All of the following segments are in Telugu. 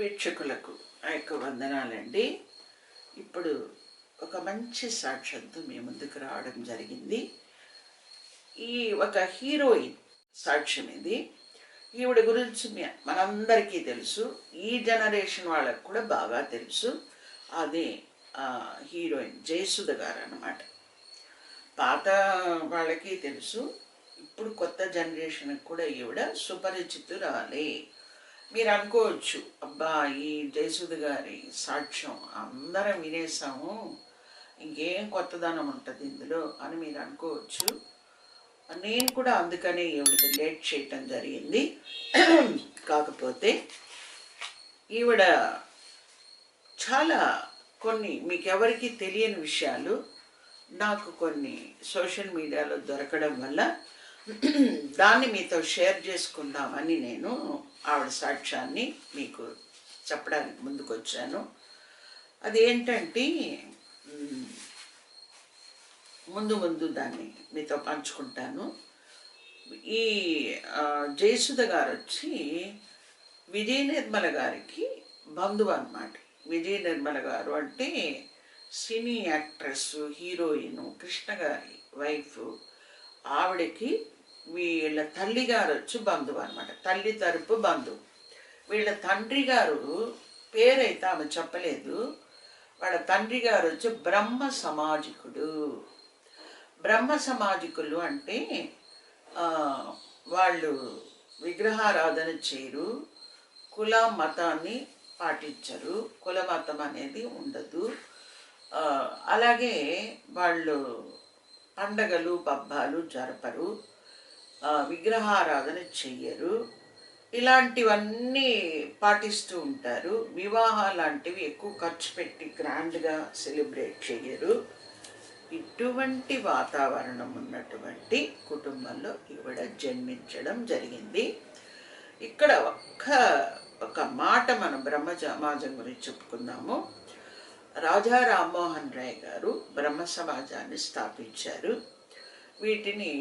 వీక్షకులకు ఆ యొక్క వందనాలండి. ఇప్పుడు ఒక మంచి సాక్ష్యంతో మీ ముందుకు రావడం జరిగింది. ఈ ఒక హీరోయిన్ సాక్ష్యం ఇది. ఈవిడ గురించి మీ- మనందరికీ తెలుసు. ఈ జనరేషన్ వాళ్ళకు కూడా బాగా తెలుసు. అదే హీరోయిన్ జయసుధ గారు అనమాట పాత వాళ్ళకి తెలుసు. ఇప్పుడు కొత్త జనరేషన్కి కూడా ఈవిడ సుపరిచితురాలే. మీరు అనుకోవచ్చు అబ్బా ఈ జయసుధ గారి సాక్ష్యం అందరం వినేసాము ఇంకేం కొత్తదనం ఉంటుంది ఇందులో అని మీరు అనుకోవచ్చు నేను కూడా అందుకనే ఈవిడకి లేట్ చేయటం జరిగింది. కాకపోతే ఈవిడ చాలా కొన్ని మీకు ఎవరికి తెలియని విషయాలు నాకు కొన్ని సోషల్ మీడియాలో దొరకడం వల్ల దాన్ని మీతో షేర్ చేసుకుందామని నేను ఆవిడ సాక్ష్యాన్ని మీకు చెప్పడానికి ముందుకు వచ్చాను అదేంటంటే ముందు ముందు దాన్ని మీతో పంచుకుంటాను. ఈ జయసుద జయసుధ గారు వచ్చి విజయ నిర్మల గారికి బంధువు అనమాట విజయ నిర్మల గారు అంటే సినీ యాక్ట్రెస్ హీరోయిన్ కృష్ణ గారి వైఫ్ ఆవిడకి వీళ్ళ తల్లి గారు వచ్చి బంధువు అనమాట తల్లి తరపు బంధువు. వీళ్ళ తండ్రి గారు పేరైతే ఆమె చెప్పలేదు. వాళ్ళ తండ్రి గారు వచ్చి బ్రహ్మ సమాజికుడు. బ్రహ్మ సమాజికులు అంటే వాళ్ళు విగ్రహారాధన చేయరు కుల మతాన్ని పాటించరు. కుల మతం అనేది ఉండదు. అలాగే వాళ్ళు పండగలు పబ్బాలు జరపరు. విగ్రహారాధన చెయ్యరు. ఇలాంటివన్నీ పాటిస్తూ ఉంటారు. వివాహ లాంటివి ఎక్కువ ఖర్చు పెట్టి గ్రాండ్గా సెలబ్రేట్ చెయ్యరు. ఇటువంటి వాతావరణం ఉన్నటువంటి కుటుంబంలో ఈవిడ జన్మించడం జరిగింది. ఇక్కడ ఒక్క ఒక మాట మనం బ్రహ్మ సమాజం గురించి చెప్పుకుందాము. రాజా రామ్మోహన్ రాయ్ గారు బ్రహ్మ సమాజాన్ని స్థాపించారు. వీటిని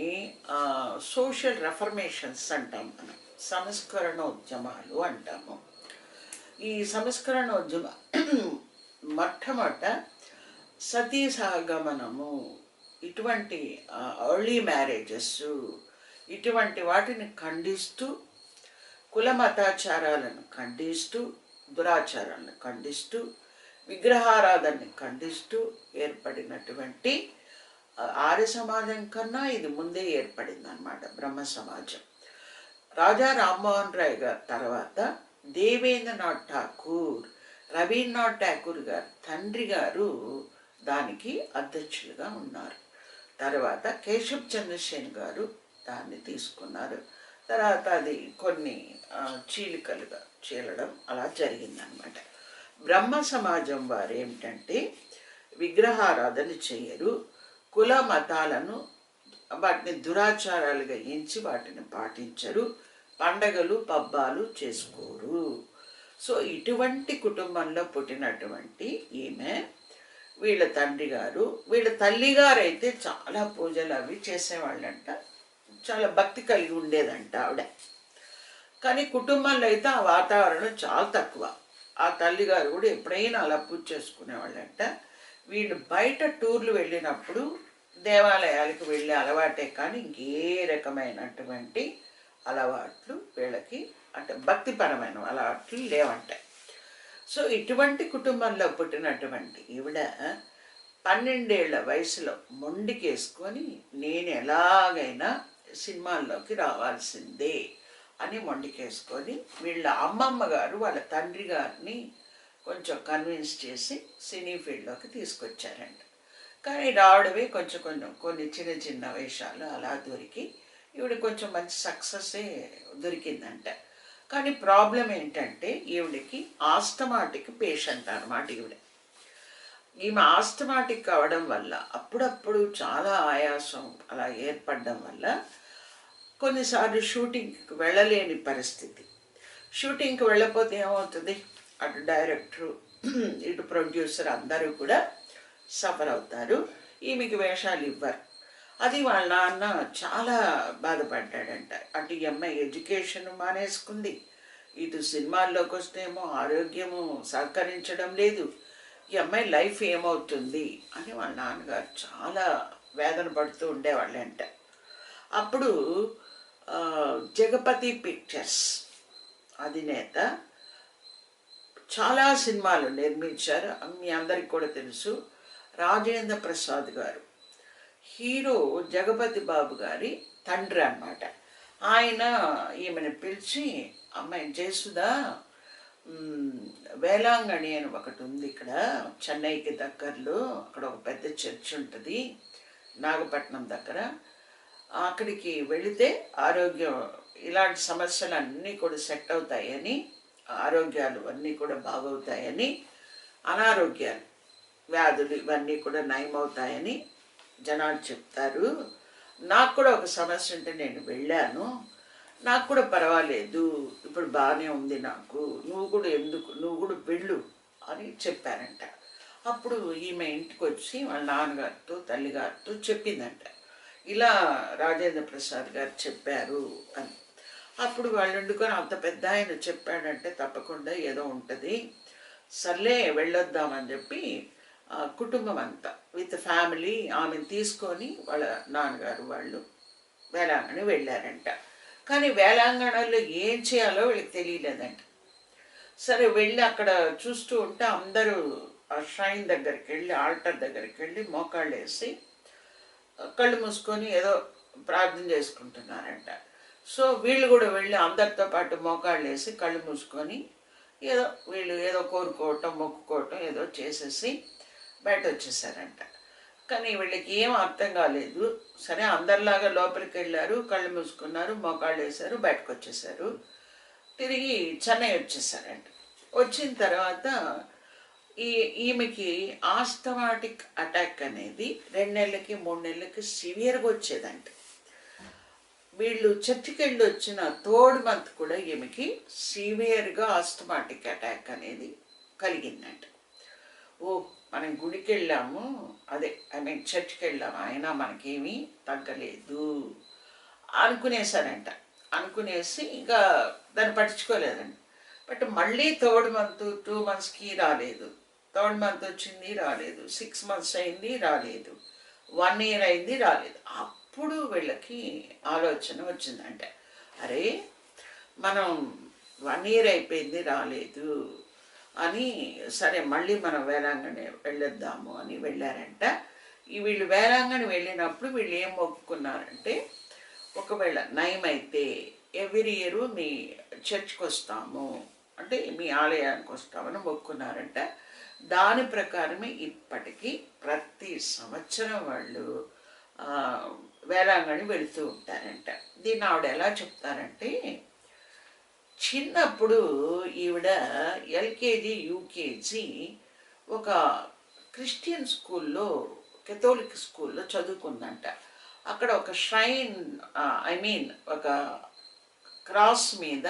సోషల్ రెఫర్మేషన్స్ అంటాం మనం. సంస్కరణోద్యమాలు అంటాము. ఈ సంస్కరణోద్యమ మొట్టమొదట సతీ సహగమనము ఇటువంటి ఎర్లీ మ్యారేజెస్ ఇటువంటి వాటిని ఖండిస్తూ కుల మతాచారాలను ఖండిస్తూ దురాచారాలను ఖండిస్తూ విగ్రహారాధనని ఖండిస్తూ ఏర్పడినటువంటి ఆర్య సమాజం కన్నా ఇది ముందే ఏర్పడింది అనమాట బ్రహ్మ సమాజం. రాజా రామ్మోహన్ రాయ్ గారి తర్వాత దేవేంద్రనాథ్ ఠాకూర్ రవీంద్రనాథ్ ఠాకూర్ గారు తండ్రి గారు దానికి అధ్యక్షులుగా ఉన్నారు. తర్వాత కేశవ్ చంద్రసేన్ గారు దాన్ని తీసుకున్నారు. తర్వాత అది కొన్ని చీలికలుగా చీలడం అలా జరిగిందనమాట బ్రహ్మ సమాజం వారు ఏమిటంటే విగ్రహారాధన చేయరు కుల మతాలను వాటిని దురాచారాలుగా ఎంచి వాటిని పాటించరు. పండగలు పబ్బాలు చేసుకోరు. సో ఇటువంటి కుటుంబంలో పుట్టినటువంటి ఈమె వీళ్ళ తండ్రి గారు వీళ్ళ తల్లిగారు అయితే చాలా పూజలు అవి చేసేవాళ్ళంట. చాలా భక్తి కలిగి ఉండేదంట ఆవిడ. కానీ కుటుంబంలో అయితే ఆ వాతావరణం చాలా తక్కువ. ఆ తల్లిగారు కూడా ఎప్పుడైనా అలా పూజ చేసుకునేవాళ్ళంట. వీళ్ళు బయట టూర్లు వెళ్ళినప్పుడు దేవాలయాలకు వెళ్ళే అలవాటే కానీ ఇంకే రకమైనటువంటి అలవాట్లు వీళ్ళకి అంటే భక్తిపరమైన అలవాట్లు లేవంటాయి సో ఇటువంటి కుటుంబంలో పుట్టినటువంటి ఈవిడ పన్నెండేళ్ళ వయసులో మొండికేసుకొని నేను ఎలాగైనా సినిమాల్లోకి రావాల్సిందే అని మొండికేసుకొని వీళ్ళ అమ్మమ్మ గారు వాళ్ళ తండ్రి గారిని కొంచెం కన్విన్స్ చేసి సినీ ఫీల్డ్లోకి తీసుకొచ్చారంట. కానీ రావడమే కొంచెం కొంచెం కొన్ని చిన్న చిన్న వేషాలు అలా దొరికి ఈవిడ కొంచెం మంచి సక్సెస్సే దొరికిందంట. కానీ ప్రాబ్లం ఏంటంటే ఈవిడికి ఆస్తమాటిక్ పేషెంట్ అనమాట ఈవిడ. ఈమె ఆస్తమాటిక్ అవడం వల్ల అప్పుడప్పుడు చాలా ఆయాసం అలా ఏర్పడడం వల్ల కొన్నిసార్లు షూటింగ్కి వెళ్ళలేని పరిస్థితి. షూటింగ్కి వెళ్ళకపోతే ఏమవుతుంది? అటు డైరెక్టరు ఇటు ప్రొడ్యూసర్ అందరూ కూడా సఫర్ అవుతారు ఈమెకి వేషాలు ఇవ్వరు. అది వాళ్ళ నాన్న చాలా బాధపడ్డాడంట. అటు ఈ అమ్మాయి ఎడ్యుకేషన్ మానేసుకుంది. ఇటు సినిమాల్లోకి వస్తేమో ఆరోగ్యము సహకరించడం లేదు. ఈ అమ్మాయి లైఫ్ ఏమవుతుంది అని వాళ్ళ నాన్నగారు చాలా వేదన పడుతూ ఉండేవాళ్ళంట. అప్పుడు జగపతి పిక్చర్స్ అధినేత చాలా సినిమాలు నిర్మించారు మీ అందరికి కూడా తెలుసు. రాజేంద్ర ప్రసాద్ గారు. హీరో జగపతి బాబు గారి తండ్రి అన్నమాట. ఆయన ఈమెను పిలిచి అమ్మాయి జేసుదా? వేలాంగణి అని ఒకటి ఉంది ఇక్కడ చెన్నైకి దగ్గరలో. అక్కడ ఒక పెద్ద చర్చ్ ఉంటుంది నాగపట్నం దగ్గర. అక్కడికి వెళితే ఆరోగ్యం ఇలాంటి సమస్యలు అన్నీ కూడా సెట్ అవుతాయని ఆరోగ్యాలు అన్నీ కూడా బాగవుతాయని అనారోగ్యాలు వ్యాధులు ఇవన్నీ కూడా నయమవుతాయని జనాలు చెప్తారు. నాకు కూడా ఒక సమస్య ఉంటే నేను వెళ్ళాను. నాకు కూడా పర్వాలేదు. ఇప్పుడు బాగానే ఉంది నాకు. నువ్వు కూడా ఎందుకు నువ్వు కూడా వెళ్ళు అని చెప్పారంట. అప్పుడు ఈమె ఇంటికి వచ్చి వాళ్ళ నాన్నగారితో తల్లిగారితో చెప్పిందంట. ఇలా రాజేంద్ర ప్రసాద్ గారు చెప్పారు అని. అప్పుడు వాళ్ళు వండుకొని అంత పెద్ద ఆయన చెప్పాడంటే తప్పకుండా ఏదో ఉంటుంది. సర్లే వెళ్ళొద్దామని చెప్పి కుటుంబం అంతా విత్ ఫ్యామిలీ ఆమెను తీసుకొని వాళ్ళ నాన్నగారు వాళ్ళు వేలాంగణి వెళ్ళారంట. కానీ వేలాంగణలో ఏం చేయాలో వీళ్ళకి తెలియలేదంట. సరే వెళ్ళి అక్కడ చూస్తూ ఉంటే అందరూ ఆ ష్రైన్ దగ్గరికి వెళ్ళి ఆల్టర్ దగ్గరికి వెళ్ళి మోకాళ్ళు వేసి కళ్ళు మూసుకొని ఏదో ప్రార్థన చేసుకుంటున్నారంట. సో వీళ్ళు కూడా వెళ్ళి అందరితో పాటు మోకాళ్ళు వేసి కళ్ళు మూసుకొని ఏదో వీళ్ళు ఏదో కోరుకోవటం మొక్కుకోవటం ఏదో చేసేసి బయట వచ్చేసారంట. కానీ వీళ్ళకి ఏం అర్థం కాలేదు. సరే అందరిలాగా లోపలికి వెళ్ళారు కళ్ళు మూసుకున్నారు మోకాళ్ళు వేశారు బయటకు వచ్చేసారు. తిరిగి చెన్నై వచ్చేసారంట. వచ్చిన తర్వాత ఈ ఈమెకి ఆస్తమాటిక్ అటాక్ అనేది రెండు నెలలకి మూడు నెలలకి సివియర్గా వచ్చేదంట. వీళ్ళు చర్చికి వెళ్ళి వచ్చిన థర్డ్ మంత్ కూడా ఈమెకి సీవియర్గా ఆస్టమాటిక్ అటాక్ అనేది కలిగిందంట. ఓ మనం గుడికి వెళ్ళాము అదే ఐ మీన్ చర్చికి వెళ్ళాము అయినా మనకేమీ తగ్గలేదు అనుకునేసారంట. అనుకునేసి ఇంకా దాన్ని పట్టించుకోలేదండి బట్ మళ్ళీ థర్డ్ మంత్ టూ మంత్స్కి రాలేదు. థర్డ్ మంత్ వచ్చింది రాలేదు. సిక్స్ మంత్స్ అయింది రాలేదు. వన్ ఇయర్ అయింది రాలేదు. అప్పుడు వీళ్ళకి ఆలోచన వచ్చిందంట అరే మనం వన్ ఇయర్ అయిపోయింది రాలేదు అని సరే మళ్ళీ మనం వేలాంగణి వెళ్ళొద్దాము అని వెళ్ళారంట. ఈ వీళ్ళు వేలాంగణి వెళ్ళినప్పుడు వీళ్ళు ఏం ఒప్పుకున్నారంటే ఒకవేళ నయమైతే ఎవ్రీ ఇయర్ మీ చర్చ్కి వస్తాము అంటే మీ ఆలయానికి వస్తామని మొక్కున్నారంట. దాని ప్రకారమే ఇప్పటికీ ప్రతి సంవత్సరం వాళ్ళు వేలాంగణి వెళుతూ ఉంటారంట. దీన్ని ఆవిడ ఎలా చెప్తారంటే చిన్నప్పుడు ఈవిడ ఎల్కేజీ యూకేజీ ఒక క్రిస్టియన్ స్కూల్లో కెథోలిక్ స్కూల్లో చదువుకుందంట. అక్కడ ఒక ష్రైన్ ఐ మీన్ ఒక క్రాస్ మీద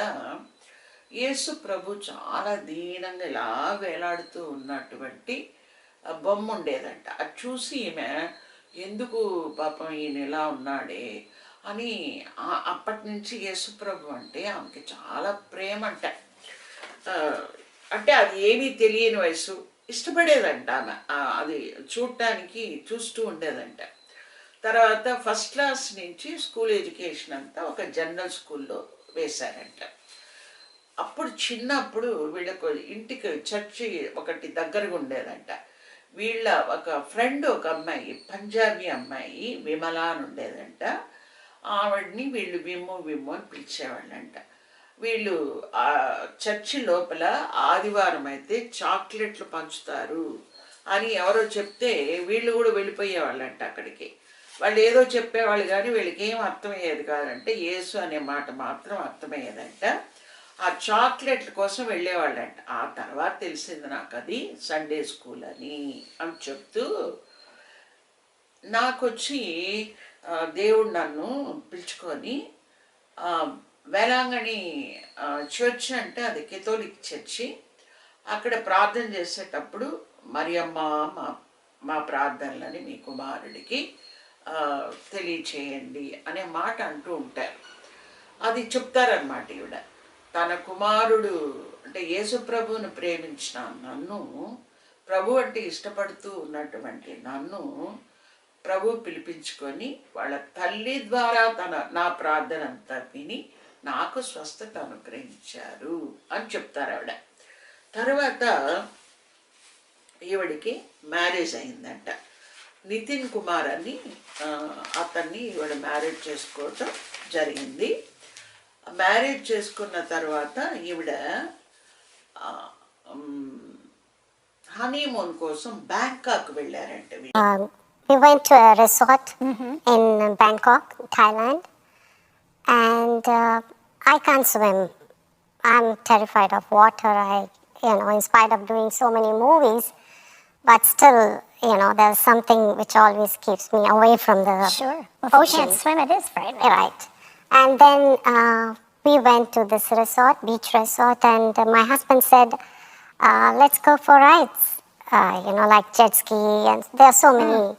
యేసు ప్రభు చాలా దీనంగా ఇలా వేలాడుతూ ఉన్నటువంటి బొమ్మ ఉండేదంట. అది చూసి ఈమె ఎందుకు పాపం ఈయన ఇలా ఉన్నాడే అని అప్పటి నుంచి యేసుప్రభు అంటే ఆమెకి చాలా ప్రేమ అంట. అంటే అది ఏమీ తెలియని వయసు. ఇష్టపడేదంట ఆమె. అది చూడటానికి చూస్తూ ఉండేదంట. తర్వాత ఫస్ట్ క్లాస్ నుంచి స్కూల్ ఎడ్యుకేషన్ అంతా ఒక జనరల్ స్కూల్లో వేశారంట. అప్పుడు చిన్నప్పుడు వీళ్ళకు ఇంటికి చర్చి ఒకటి దగ్గరగా ఉండేదంట. వీళ్ళ ఒక ఫ్రెండ్ ఒక అమ్మాయి పంజాబీ అమ్మాయి విమల అని ఉండేదంట. ఆవిడ్ని వీళ్ళు విమ్ము విమ్ము అని పిలిచేవాళ్ళంట. వీళ్ళు చర్చి లోపల ఆదివారం అయితే చాక్లెట్లు పంచుతారు అని ఎవరో చెప్తే వీళ్ళు కూడా వెళ్ళిపోయేవాళ్ళంట అక్కడికి. వాళ్ళు ఏదో చెప్పేవాళ్ళు కానీ వీళ్ళకి ఏం అర్థమయ్యేది కాదంటే యేసు అనే మాట మాత్రం అర్థమయ్యేదంట. ఆ చాక్లెట్ల కోసం వెళ్ళేవాళ్ళంట. ఆ తర్వాత తెలిసింది నాకు అది సండే స్కూల్ అని అని చెప్తూ నాకొచ్చి వచ్చి దేవుడు నన్ను పిలుచుకొని వేలాంగణి చర్చ్ అంటే అది కెథోలిక్ చర్చి. అక్కడ ప్రార్థన చేసేటప్పుడు మరియమ్మ మా మా ప్రార్థనలని మీ కుమారుడికి తెలియచేయండి అనే మాట అంటూ ఉంటారు. అది చెప్తారనమాట ఈవిడ. తన కుమారుడు అంటే యేసుప్రభువును ప్రేమించిన నన్ను ప్రభు అంటే ఇష్టపడుతూ ఉన్నటువంటి నన్ను ప్రభు పిలిపించుకొని వాళ్ళ తల్లి ద్వారా తన నా ప్రార్థన అంతా విని నాకు స్వస్థత అనుగ్రహించారు అని చెప్తారు ఆవిడ. తర్వాత ఈవిడికి మ్యారేజ్ అయిందంట. నితిన్ కుమార్ అని అతన్ని ఈవిడ మ్యారేజ్ చేసుకోవటం జరిగింది. మ్యారేజ్ చేసుకున్న తర్వాత ఈవిడ హనీమూన్ కోసం బ్యాంకాక్ వెళ్ళారంట వీళ్ళు. Um, we went to a resort in Bangkok, Thailand, and uh, I can't swim. I'm terrified of water. I, you know, in spite of doing so many movies, but still, you know, there's something which always keeps me away from the Sure. Well, if you ocean. can't swim, it is frightening. Right. And then uh, we went to this resort, beach resort, and my husband said, uh, let's go for rides, uh, you know, like jet ski, and there are so many.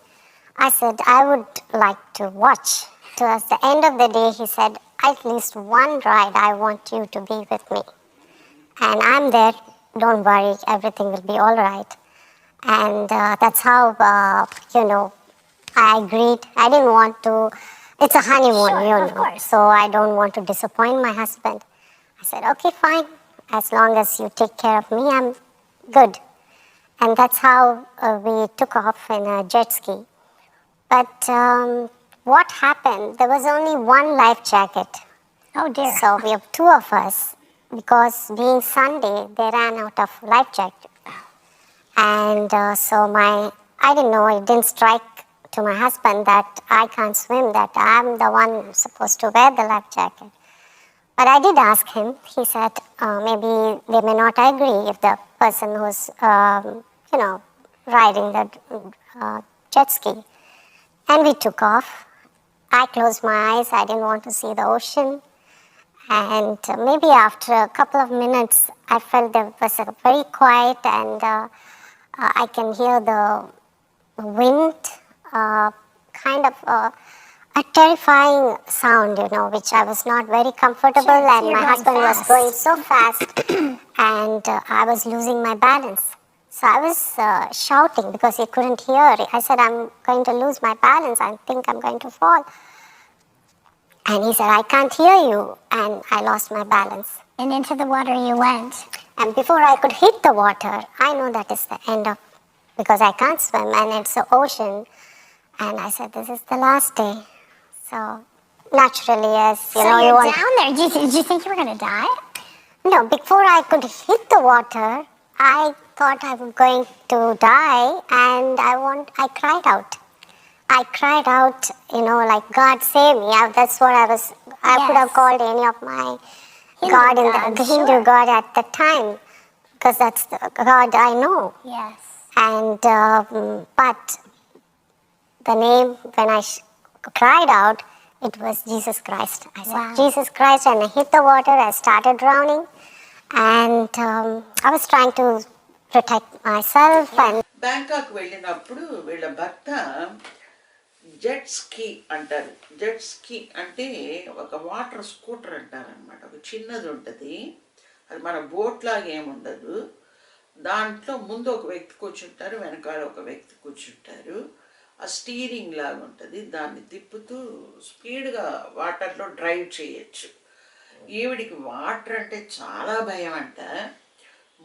I said, I would like to watch. Towards the end of the day, he said, at least one ride, I want you to be with me. And I'm there, don't worry, everything will be all right. And uh, that's how, uh, you know, I agreed. I didn't want to, it's a honeymoon, Sure, you know, so I don't want to disappoint my husband. I said, okay, fine. As long as you take care of me, I'm good. And that's how uh, we took off in a jet ski. But um, what happened? There was only one life jacket. Oh dear. So we have two of us because being Sunday, they ran out of life jacket. And uh, so my, I didn't know, it didn't strike to my husband that I can't swim, that I'm the one supposed to wear the life jacket. But I did ask him. He said uh, maybe they may not agree if the person who's, um, you know, riding the uh, jet ski. And we took off. I closed my eyes. I didn't want to see the ocean. And maybe after a couple of minutes, I felt there was a very quiet and uh, uh, I can hear the wind, uh, kind of uh, a terrifying sound, you know, which I was not very comfortable. Sure, and my husband was going so fast, and uh, I was losing my balance. So I was uh, shouting because he couldn't hear. I said, I'm going to lose my balance. I think I'm going to fall. And he said, I can't hear you. And I lost my balance. and into the water you went. And before I could hit the water, I know that is the end of, because I can't swim and it's the ocean. And I said, this is the last day. So naturally, as you so know, you want. down there. Did you, did you think you were going to die? No, before I could hit the water, I thought I was going to die, and I want. I cried out. I cried out, you know, like God save me. I, that's what I was. I could have called any of my Hindu God in the, the Hindu sure. God at the time, because that's the God I know. Yes. And um, but the name when I sh- cried out, it was Jesus Christ. I said Wow. Jesus Christ, and I hit the water. I started drowning, and um, I was trying to protect myself and Bangkok వెళ్ళినప్పుడు వీళ్ళ భర్త జెట్ స్కీ అంటారు జెట్ స్కీ అంటే ఒక వాటర్ స్కూటర్ అంటారనమాట ఒక చిన్నది ఉంటుంది అది మన బోట్ లాగా ఏముండదు దాంట్లో ముందు ఒక వ్యక్తి కూర్చుంటారు వెనకాల ఒక వ్యక్తి కూర్చుంటారు ఆ స్టీరింగ్ లాగా ఉంటుంది. దాన్ని తిప్పుతూ స్పీడ్గా వాటర్లో డ్రైవ్ చేయొచ్చు. ఈవిడికి వాటర్ అంటే చాలా భయం అంట.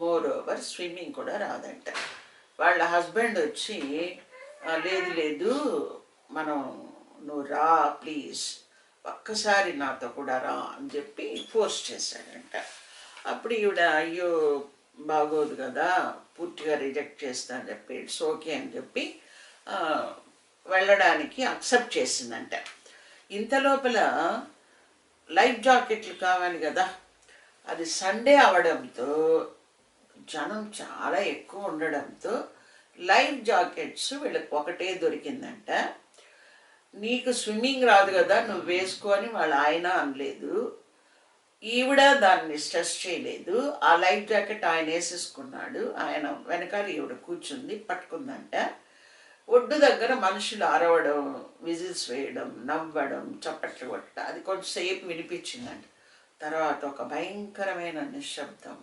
మోర్ ఓవర్ స్విమ్మింగ్ కూడా రాదంట. వాళ్ళ హస్బెండ్ వచ్చి లేదు లేదు మనం నువ్వు రా ప్లీజ్ ఒక్కసారి నాతో కూడా రా అని చెప్పి ఫోర్స్ చేశాడంట అప్పుడు ఈవిడ అయ్యో బాగోదు కదా పూర్తిగా రిజెక్ట్ చేస్తా అని చెప్పి ఇట్స్ ఓకే అని చెప్పి వెళ్ళడానికి అక్సెప్ట్ చేసిందంట. ఇంత లోపల లైఫ్ జాకెట్లు కావాలి కదా. అది సండే అవడంతో జనం చాలా ఎక్కువ ఉండడంతో లైఫ్ జాకెట్స్ వీళ్ళకి ఒకటే దొరికిందంట. నీకు స్విమ్మింగ్ రాదు కదా నువ్వు వేసుకొని వాళ్ళ ఆయన అనలేదు. ఈవిడ దాన్ని స్ట్రెస్ చేయలేదు. ఆ లైఫ్ జాకెట్ ఆయన వేసేసుకున్నాడు. ఆయన వెనకాల ఈవిడ కూర్చుంది పట్టుకుందంట. ఒడ్డు దగ్గర మనుషులు అరవడం విజిల్స్ వేయడం నవ్వడం చప్పట్లు కొట్టడం అది కొంచెంసేపు వినిపించిందంట తర్వాత ఒక భయంకరమైన నిశ్శబ్దం.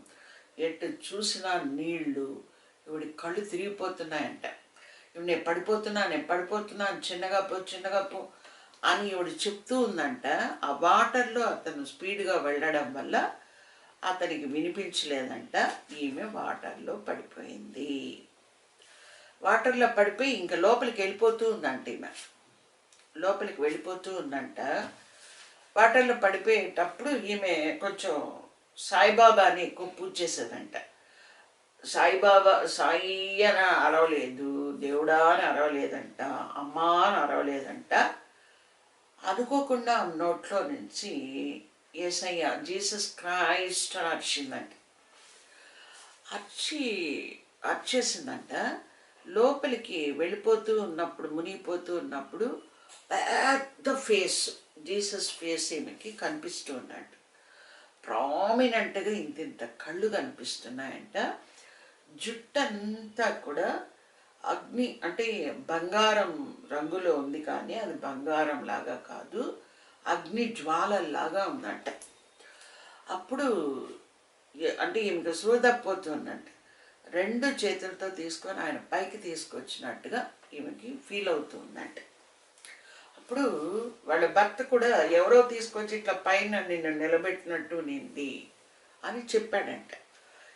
ఎటు చూసినా నీళ్ళు ఇవిడి కళ్ళు తిరిగిపోతున్నాయంట. ఇవి నేను పడిపోతున్నా నేను పడిపోతున్నా చిన్నగా పో చిన్నగా పో అని ఇవిడు చెప్తూ ఉందంట. ఆ వాటర్లో అతను స్పీడ్గా వెళ్ళడం వల్ల అతనికి వినిపించలేదంట. ఈమె వాటర్లో పడిపోయింది. వాటర్లో పడిపోయి ఇంకా లోపలికి వెళ్ళిపోతూ ఉందంట ఈమె. లోపలికి వెళ్ళిపోతూ ఉందంట. వాటర్లో పడిపోయేటప్పుడు ఈమె కొంచెం సాయిబాబాని ఎక్కువ పూజ చేసేదంట. సాయిబాబా సాయి అని అరవలేదు దేవుడా అని అరవలేదంట అమ్మా అని అరవలేదంట. అనుకోకుండా నోట్లో నుంచి ఏసయ్య జీసస్ క్రైస్ట్ అని అరిచిందంట. అర్చి అర్చేసిందంట. లోపలికి వెళ్ళిపోతూ ఉన్నప్పుడు మునిగిపోతూ ఉన్నప్పుడు పెద్ద ఫేస్ జీసస్ ఫేస్ ఈమెకి కనిపిస్తూ ఉన్నాడు ప్రామినెంట్గా ఇంత ఇంత కళ్ళు కనిపిస్తున్నాయంట. జుట్టంతా కూడా అగ్ని అంటే బంగారం రంగులో ఉంది కానీ అది బంగారం లాగా కాదు అగ్ని జ్వాలల్లాగా ఉందంట. అప్పుడు అంటే ఈమెకు సూదపోతుందంట రెండు చేతులతో తీసుకొని ఆయన పైకి తీసుకొచ్చినట్టుగా ఈమెకి ఫీల్ అవుతుందంట. అప్పుడు వాళ్ళ భర్త కూడా ఎవరో తీసుకొచ్చి ఇట్లా పైన నిన్ను నిలబెట్టినట్టు నింది అని చెప్పాడంట.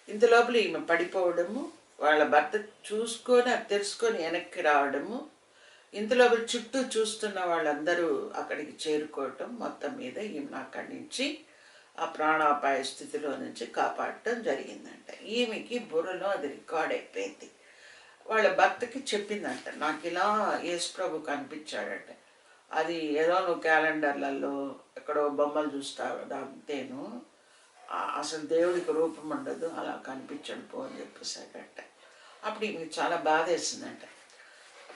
ఇంత లోపల ఈమె పడిపోవడము వాళ్ళ భర్త చూసుకొని అది తెలుసుకొని వెనక్కి రావడము ఇంతలోపల చుట్టూ చూస్తున్న వాళ్ళందరూ అక్కడికి చేరుకోవటం మొత్తం మీద ఈమె అక్కడి నుంచి ఆ ప్రాణాపాయ స్థితిలో నుంచి కాపాడటం జరిగిందంట. ఈమెకి బుర్రలో అది రికార్డ్ అయిపోయింది. వాళ్ళ భర్తకి చెప్పిందంట నాకు ఇలా యేసు ప్రభు అది ఏదో నువ్వు క్యాలెండర్లలో ఎక్కడో బొమ్మలు చూస్తావు దాంతేను. అసలు దేవుడికి రూపం ఉండదు అలా కనిపించండి పో అని చెప్పేసాడట అప్పుడు ఈమెకి చాలా బాధ వేసిందంట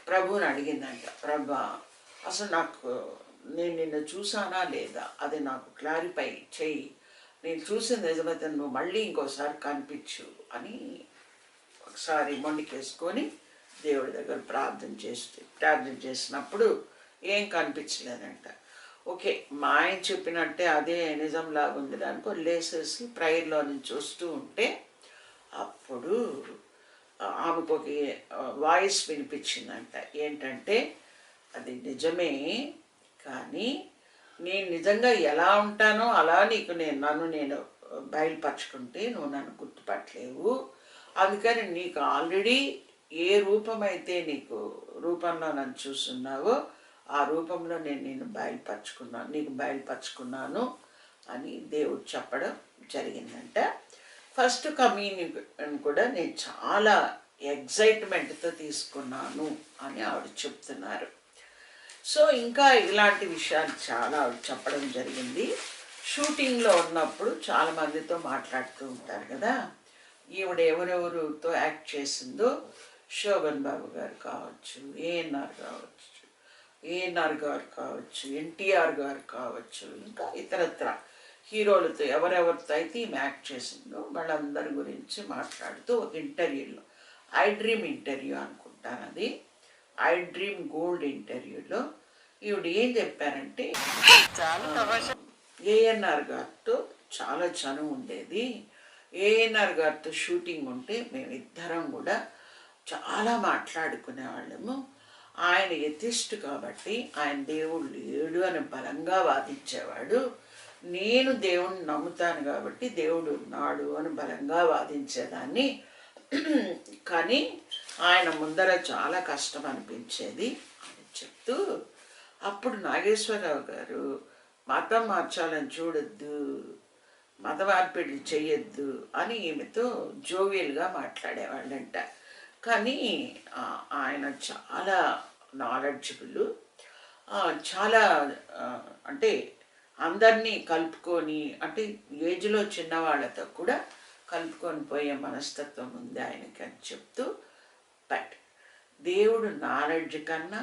ప్రభువుని అడిగిందంట ప్రభా అసలు నాకు నేను నిన్ను చూసానా లేదా? అది నాకు క్లారిఫై చెయ్యి నేను చూసిన నిజమైతే నువ్వు మళ్ళీ ఇంకోసారి కనిపించు అని ఒకసారి మొండికేసుకొని దేవుడి దగ్గర ప్రార్థన చేసి ప్రార్థన చేసినప్పుడు ఏం కనిపించలేదంట. ఓకే మా ఆయన చెప్పినట్టే అదే నిజంలాగా ఉంది అనుకో లేసేసి ప్రైర్లో నుంచి వస్తూ ఉంటే అప్పుడు ఆమెకు ఒక వాయిస్ వినిపించిందంట. ఏంటంటే అది నిజమే కానీ నేను నిజంగా ఎలా ఉంటానో అలా నీకు నేను నన్ను నేను బయలుపరచుకుంటే నువ్వు నన్ను గుర్తుపట్టలేవు. అందుకని నీకు ఆల్రెడీ ఏ రూపమైతే నీకు రూపంలో నన్ను చూస్తున్నావో ఆ రూపంలో నేను నేను బయలుపరచుకున్నాను నీకు బయలుపరచుకున్నాను అని దేవుడు చెప్పడం జరిగిందంట. ఫస్ట్ కమ్యూనియన్ కూడా నేను చాలా ఎగ్జైట్మెంట్తో తీసుకున్నాను అని ఆవిడ చెప్తున్నారు. సో ఇంకా ఇలాంటి విషయాలు చాలా చెప్పడం జరిగింది. షూటింగ్లో ఉన్నప్పుడు చాలా మందితో మాట్లాడుతూ ఉంటారు కదా. ఈవిడ ఎవరెవరితో యాక్ట్ చేసిందో శోభన్ బాబు గారు కావచ్చు ఏఎన్ఆర్ కావచ్చు ఏఎన్ఆర్ గారు కావచ్చు ఎన్టీఆర్ గారు కావచ్చు ఇంకా ఇతరత్ర హీరోలతో ఎవరెవరితో అయితే ఈమె యాక్ట్ చేసిందో వాళ్ళందరి గురించి మాట్లాడుతూ ఒక ఇంటర్వ్యూలో ఐ డ్రీమ్ ఇంటర్వ్యూ అనుకుంటాను అది. ఐ డ్రీమ్ గోల్డ్ ఇంటర్వ్యూలో ఈవిడ ఏం చెప్పారంటే ఏఎన్ఆర్ గారితో చాలా చనువు ఉండేది. ఏఎన్ఆర్ గారితో షూటింగ్ ఉంటే మేమిద్దరం కూడా చాలా మాట్లాడుకునేవాళ్ళము ఆయన ఎథిస్ట్ కాబట్టి ఆయన దేవుడు లేడు అని బలంగా వాదించేవాడు. నేను దేవుణ్ణి నమ్ముతాను కాబట్టి దేవుడు ఉన్నాడు అని బలంగా వాదించేదాన్ని. కానీ ఆయన ముందర చాలా కష్టం అనిపించేది అని చెప్తూ అప్పుడు నాగేశ్వరరావు గారు మతం మార్చాలని చూడొద్దు మత మార్పిడి అని ఈమెతో జోవియల్గా మాట్లాడేవాళ్ళంట. కానీ ఆయన చాలా నాలెడ్జబుల్ చాలా అంటే అందరినీ కలుపుకొని అంటే ఏజ్లో చిన్నవాళ్ళతో కూడా కలుపుకొని పోయే మనస్తత్వం ఉంది ఆయనకి అని చెప్తూ బట్ దేవుడు నాలెడ్జ్ కన్నా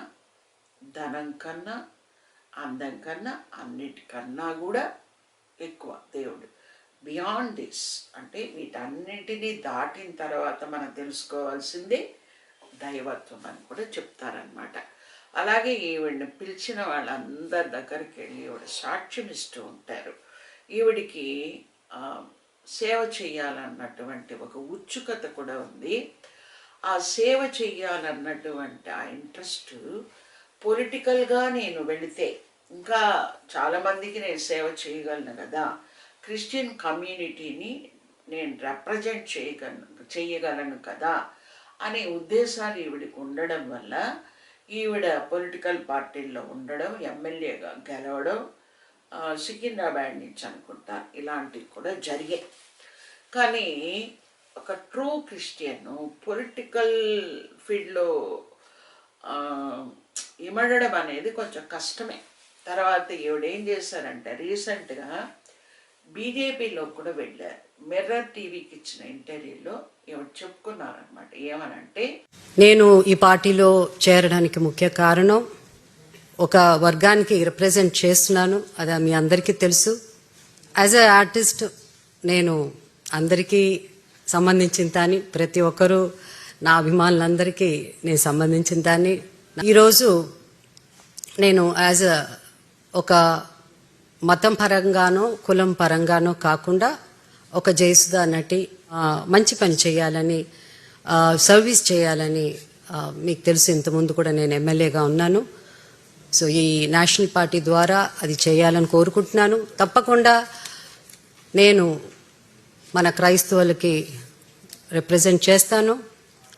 ధనం కన్నా అందం కన్నా అన్నిటికన్నా కూడా ఎక్కువ దేవుడు. బియాండ్ దిస్ అంటే వీటన్నిటినీ దాటిన తర్వాత మనం తెలుసుకోవాల్సిందే దైవత్వం అని కూడా చెప్తారనమాట అలాగే ఈవిడిని పిలిచిన వాళ్ళందరి దగ్గరికి వెళ్ళి ఈవిడ సాక్ష్యం ఇస్తూ ఉంటారు. ఈవిడికి సేవ చేయాలన్నటువంటి ఒక ఉత్సుకత కూడా ఉంది. ఆ సేవ చెయ్యాలన్నటువంటి ఆ ఇంట్రెస్ట్. పొలిటికల్గా నేను వెళితే ఇంకా చాలామందికి నేను సేవ చేయగలను కదా. క్రిస్టియన్ కమ్యూనిటీని నేను రిప్రజెంట్ చేయగలను చేయగలను కదా అనే ఉద్దేశాలు ఈవిడికి ఉండడం వల్ల ఈవిడ పొలిటికల్ పార్టీల్లో ఉండడం ఎమ్మెల్యేగా గెలవడం సికింద్రాబాద్ నుంచి అనుకుంటా ఇలాంటివి కూడా జరిగాయి. కానీ ఒక ట్రూ క్రిస్టియన్ పొలిటికల్ ఫీల్డ్లో ఇమడడం అనేది కొంచెం కష్టమే. తర్వాత ఈవిడ ఏం చేశారంటే రీసెంట్గా బీజేపీలో కూడా వెళ్ళారు. మిర్రర్ టీవీకి ఇచ్చిన ఇంటర్వ్యూలో ఈవిడ చెప్పుకున్నారనమాట ఏమనంటే నేను ఈ పార్టీలో చేరడానికి ముఖ్య కారణం ఒక వర్గానికి రిప్రజెంట్ చేస్తున్నాను అది మీ అందరికీ తెలుసు. యాజ్ ఎ ఆర్టిస్ట్ నేను అందరికీ సంబంధించిన దాన్ని ప్రతి ఒక్కరూ నా అభిమానులందరికీ నేను సంబంధించిన దాన్ని. ఈరోజు నేను యాజ్ అ ఒక మతం పరంగానో కులం పరంగానో కాకుండా ఒక జయసుధా నటి మంచి పని చేయాలని సర్వీస్ చేయాలని మీకు తెలుసు ఇంతకుముందు కూడా నేను ఎమ్మెల్యేగా ఉన్నాను. సో ఈ నేషనల్ పార్టీ ద్వారా అది చేయాలని కోరుకుంటున్నాను. తప్పకుండా నేను మన క్రైస్తవులకి రిప్రజెంట్ చేస్తాను.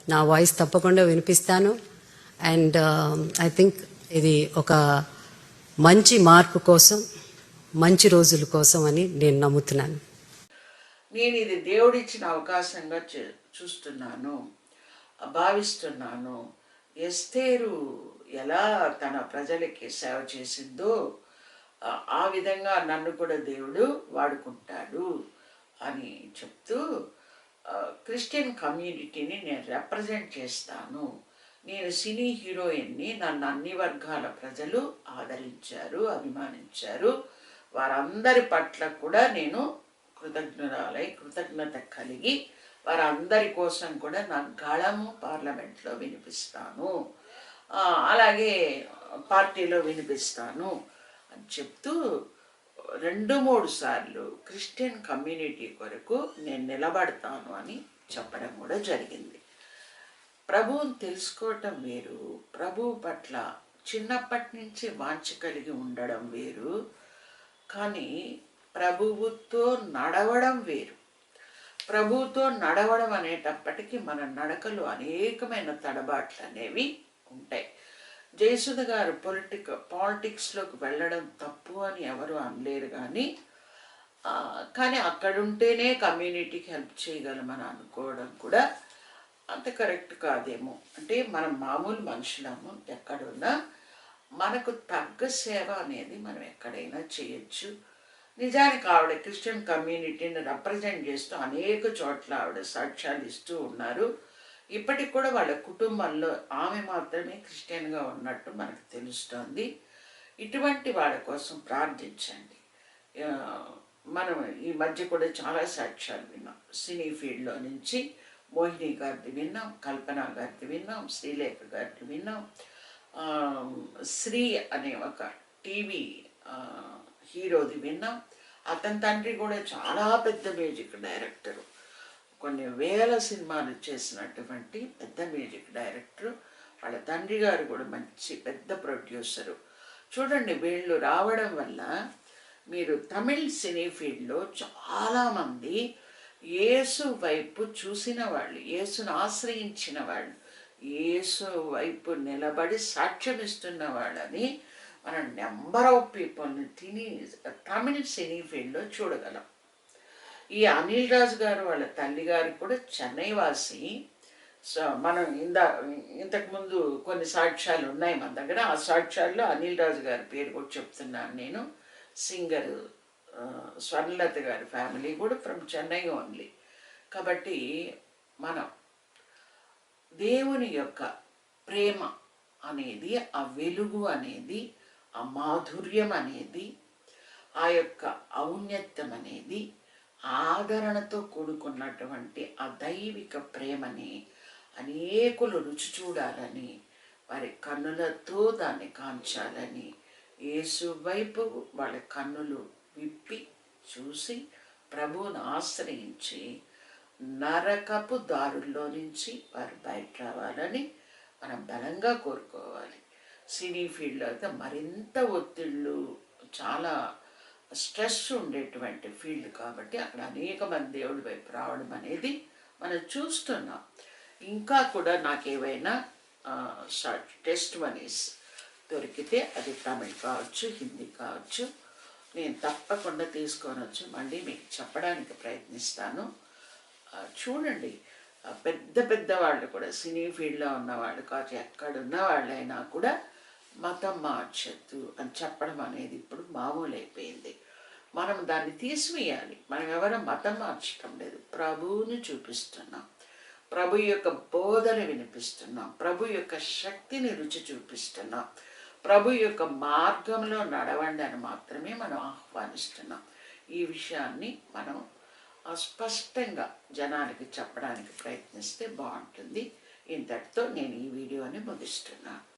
నా వాయిస్ తప్పకుండా వినిపిస్తాను. అండ్ ఐ థింక్ ఇది ఒక మంచి మార్పు కోసం మంచి రోజుల కోసం అని నేను నమ్ముతున్నాను. నేను ఇది దేవుడిచ్చిన అవకాశంగా చూస్తున్నాను భావిస్తున్నాను. ఎస్తేరు ఎలా తన ప్రజలకి సేవ చేసిందో ఆ విధంగా నన్ను కూడా దేవుడు వాడుకుంటాడు. అని చెప్తూ క్రిస్టియన్ కమ్యూనిటీని నేను రిప్రజెంట్ చేస్తాను. నేను సినీ హీరోయిన్ని నన్ను అన్ని వర్గాల ప్రజలు ఆదరించారు అభిమానించారు. వారందరి పట్ల కూడా నేను కృతజ్ఞతలై కృతజ్ఞత కలిగి వారందరి కోసం కూడా నా గళము పార్లమెంట్లో వినిపిస్తాను. అలాగే పార్టీలో వినిపిస్తాను అని చెప్తూ రెండు మూడు సార్లు క్రిస్టియన్ కమ్యూనిటీ కొరకు నేను నిలబడతాను అని చెప్పడం కూడా జరిగింది. ప్రభువుని తెలుసుకోవటం వేరు ప్రభువు పట్ల చిన్నప్పటి నుంచి వాంఛ కలిగి ఉండడం వేరు కానీ ప్రభువుతో నడవడం వేరు. ప్రభువుతో నడవడం అనేటప్పటికీ మన నడకలు అనేకమైన తడబాట్లు అనేవి ఉంటాయి. జయసుధ గారు పొలిటిక పాలిటిక్స్లోకి వెళ్ళడం తప్పు అని ఎవరు అనలేరు కానీ కానీ అక్కడుంటేనే కమ్యూనిటీకి హెల్ప్ చేయగలమని అనుకోవడం కూడా అంత కరెక్ట్ కాదేమో. అంటే మనం మామూలు మనుషులము ఎక్కడున్నా మనకు తగ్గ సేవ అనేది మనం ఎక్కడైనా చేయొచ్చు. నిజానికి ఆవిడ క్రిస్టియన్ కమ్యూనిటీని రిప్రజెంట్ చేస్తూ అనేక చోట్ల ఆవిడ సాక్ష్యాలు ఇస్తూ ఉన్నారు. ఇప్పటికి కూడా వాళ్ళ కుటుంబంలో ఆమె మాత్రమే క్రిస్టియన్గా ఉన్నట్టు మనకు తెలుస్తోంది. ఇటువంటి వాళ్ళ కోసం ప్రార్థించండి. మనం ఈ మధ్య కూడా చాలా సాక్ష్యాలు విన్నాం. సినీ ఫీల్డ్లో నుంచి మోహిని గారిది విన్నాం కల్పన గారిది విన్నాం శ్రీలేఖ గారిది విన్నాం. శ్రీ అనే ఒక టీవీ హీరోది విన్నాం. అతని తండ్రి కూడా చాలా పెద్ద మ్యూజిక్ డైరెక్టరు. కొన్ని వేల సినిమాలు చేసినటువంటి పెద్ద మ్యూజిక్ డైరెక్టర్ వాళ్ళ తండ్రి గారు కూడా మంచి పెద్ద ప్రొడ్యూసరు. చూడండి వీళ్ళు రావడం వల్ల మీరు తమిళ్ సినీ ఫీల్డ్లో చాలామంది యేసు వైపు చూసిన వాళ్ళు యేసును ఆశ్రయించిన వాళ్ళు యేసు వైపు నిలబడి సాక్ష్యం ఇస్తున్న వాళ్ళని మనం నెంబర్ ఆఫ్ పీపుల్ని తిని తమిళ్ సినీ ఫీల్డ్లో చూడగలం. ఈ అనిల్ రాజు గారు వాళ్ళ తల్లి గారు కూడా చెన్నై వాసి. సో మనం ఇందా ఇంతకుముందు కొన్ని సాక్ష్యాలు ఉన్నాయి మన దగ్గర. ఆ సాక్ష్యాల్లో అనిల్ రాజు గారి పేరు కూడా చెప్తున్నాను నేను. సింగర్ స్వర్ణలత గారి ఫ్యామిలీ కూడా ఫ్రమ్ చెన్నై ఓన్లీ. కాబట్టి మనం దేవుని యొక్క ప్రేమ అనేది ఆ వెలుగు అనేది ఆ మాధుర్యం అనేది ఆ యొక్క ఔన్నత్యం అనేది ఆదరణతో కూడుకున్నటువంటి ఆ దైవిక ప్రేమని అనేకులు రుచి చూడాలని వారి కన్నులతో దాన్ని కాంచాలని యేసు వైపు వాళ్ళ కన్నులు విప్పి చూసి ప్రభువును ఆశ్రయించి నరకపు దారుల్లో నుంచి వారు బయట రావాలని మనం బలంగా కోరుకోవాలి. సినీ ఫీల్డ్లో అయితే మరింత ఒత్తిళ్ళు చాలా స్ట్రెస్ ఉండేటువంటి ఫీల్డ్ కాబట్టి అక్కడ అనేక మంది దేవుడి వైపు రావడం అనేది మనం చూస్తున్నాం. ఇంకా కూడా నాకు ఏవైనా టెస్ట్ మనీస్ దొరికితే అది తమిళ్ కావచ్చు హిందీ కావచ్చు నేను తప్పకుండా తీసుకొని వచ్చి మళ్ళీ మీకు చెప్పడానికి ప్రయత్నిస్తాను. చూడండి పెద్ద పెద్ద వాళ్ళు కూడా సినీ ఫీల్డ్లో ఉన్నవాళ్ళు కావచ్చు ఎక్కడున్న వాళ్ళైనా కూడా మతం మార్చద్దు అని చెప్పడం అనేది ఇప్పుడు మామూలు అయిపోయింది మనం దాన్ని తీసివేయాలి. మనం ఎవరో మతం మార్చటం లేదు. ప్రభువుని చూపిస్తున్నాం. ప్రభు యొక్క బోధన వినిపిస్తున్నాం. ప్రభు యొక్క శక్తిని రుచి చూపిస్తున్నాం. ప్రభు యొక్క మార్గంలో నడవండి అని మాత్రమే మనం ఆహ్వానిస్తున్నాం. ఈ విషయాన్ని మనం అస్పష్టంగా స్పష్టంగా జనానికి చెప్పడానికి ప్రయత్నిస్తే బాగుంటుంది. ఇంతటితో నేను ఈ వీడియోని ముగిస్తున్నాను.